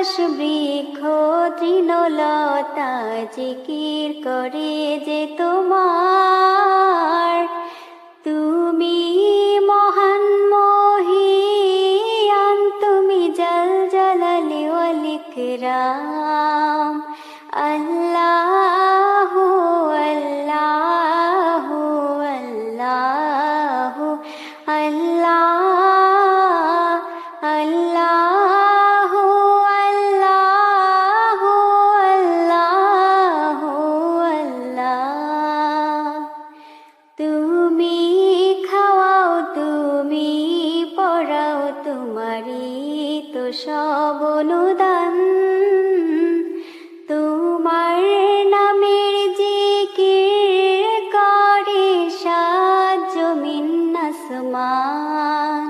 আকাশ বৃক্ষ তৃণলতা জিকির করে যে তোমার। তুমি মহান মহিয়ান, তুমি জল জলালি অলিক রাম। আল্লাহ আল্লাহ আল্লাহ আল্লাহ তোমারি তো সব অনুদান। তোমার নামের যে করে সাজ জমিন আসমান।